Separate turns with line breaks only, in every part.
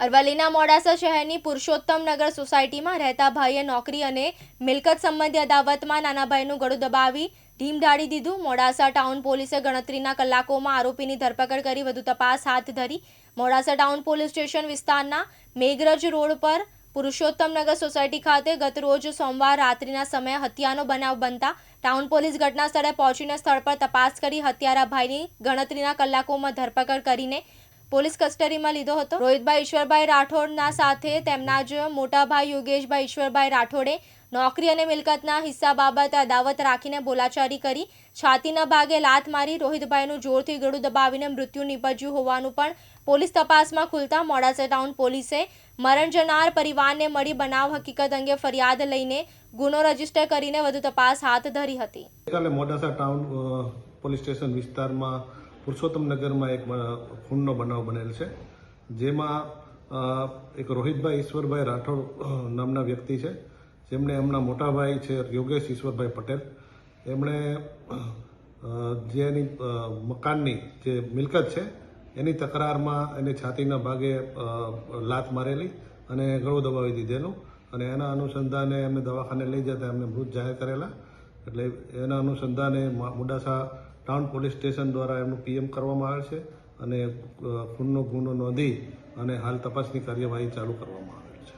અરવલ્લીના મોડાસા શહેરની પુરુષોત્તમ નગર સોસાયટીમાં રહેતા ભાઈએ નોકરી અને મિલકત સંબંધી અદાવતમાં નાનાભાઈનું ગળું દબાવી ઢીમ ઢાળી દીધું. મોડાસા ટાઉન પોલીસે ગણતરીના કલાકોમાં આરોપીની ધરપકડ કરી વધુ તપાસ હાથ ધરી. મોડાસા ટાઉન પોલીસ સ્ટેશન વિસ્તારના મેઘરજ રોડ પર પુરુષોત્તમ નગર સોસાયટી ખાતે ગતરોજ સોમવાર રાત્રિના સમયે હત્યાનો બનાવ બનતા ટાઉન પોલીસ ઘટના સ્થળે પહોંચીને સ્થળ પર તપાસ કરી હત્યારા ભાઈની ગણતરીના કલાકોમાં ધરપકડ કરીને પોલીસ કસ્ટડીમાં લીધો હતો. રોહિતભાઈ ઈશ્વરભાઈ રાઠોડના સાથે તેમના જ મોટા ભાઈ યોગેશભાઈ ઈશ્વરભાઈ રાઠોડે નોકરી અને મિલકતના હિસ્સા બાબત અદાવત રાખીને બોલાચારી કરી. છાતીના ભાગે લાત મારી રોહિતભાઈનું જોરથી ગળું દબાવીને મૃત્યુ નીપજ્યું હોવાનું પણ પોલીસ તપાસમાં ખુલતા મોડાસા ટાઉન પોલીસે મરણ જનાર પરિવારને મળી બનાવ હકીકત અંગે ફરિયાદ લઈને ગુનો રજિસ્ટર કરીને વધુ તપાસ હાથ ધરી હતી.
મોડાસા ટાઉન પોલીસ સ્ટેશન વિસ્તારમાં પુરુષોત્તમનગરમાં એક ખૂનનો બનાવ બનેલ છે, જેમાં એક રોહિતભાઈ, ઈશ્વરભાઈ રાઠોડ નામના વ્યક્તિ છે. જેમણે એમના મોટા ભાઈ છે, યોગેશ ઈશ્વરભાઈ પટેલ. એમણે જેની મકાનની જે મિલકત છે, એની તકરારમાં એને છાતીના ભાગે લાત મારેલી અને ગળું દબાવી દીધેલું અને એના અનુસંધાને એમને દવાખાને લઈ જતા એમને મૃત જાહેર કરેલા. એટલે એના અનુસંધાને મોડાસા ટાઉન પોલીસ સ્ટેશન દ્વારા એમનું પીએમ કરવામાં આવે છે અને ખૂનનો ગુનો નોંધી અને હાલ તપાસની કાર્યવાહી ચાલુ કરવામાં આવેલ છે.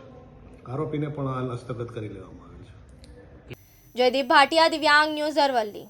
આરોપીને પણ હાલ હસ્તગત કરી લેવામાં આવે છે.
જયદીપ ભાટિયા, દિવ્યાંગ ન્યૂઝ અરવલ્લી.